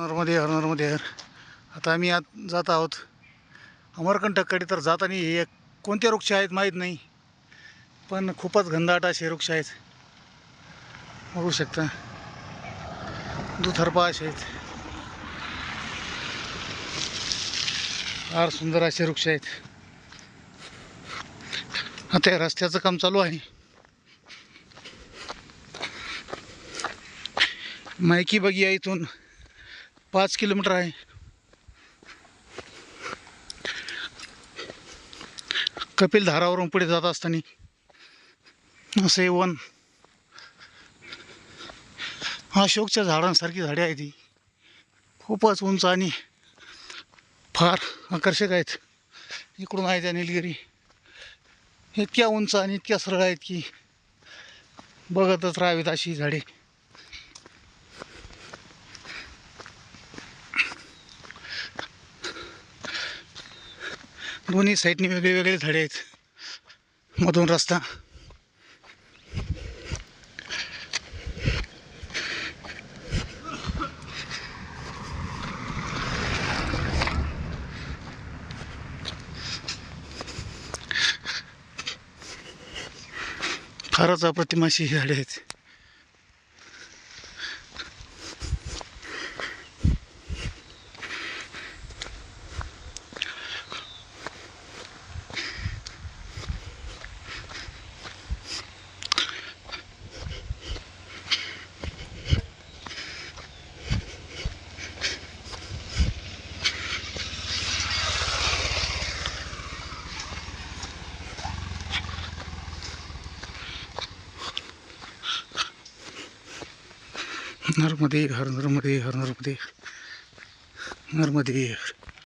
नर्मदे हर नर्मदे हर. आता आम्ही आत जात आहोत. अमरकंटककडे तर जाताना हे कोणते वृक्ष आहेत माहीत नाही. पण खूपच घनदाट असे वृक्ष आहेत. बघू शकता. दुथरपा असे आहेत. फार सुंदर असे वृक्ष आहेत. आता या रस्त्याचं काम चालू आहे. मायकी बघी इथून. पाच किलोमीटर आहे. कपिल धारावरून पुढे जात असताना असे वन. अशोकच्या झाडांसारखी झाडे आहेत ती खूपच उंच आणि फार आकर्षक आहेत. इकडून आहे त्या निलगिरी. इतक्या उंच आणि इतक्या सरळ आहेत की बघतच राहावीत अशी झाडे. दोन्ही साईडने वेगळे वेगळे झाडे आहेत. मधून रस्ता. फारच अप्रतिमाशी ही झाडे आहेत. नर्मदे हर नर्मदे हर नर्मदे नर्मदे हर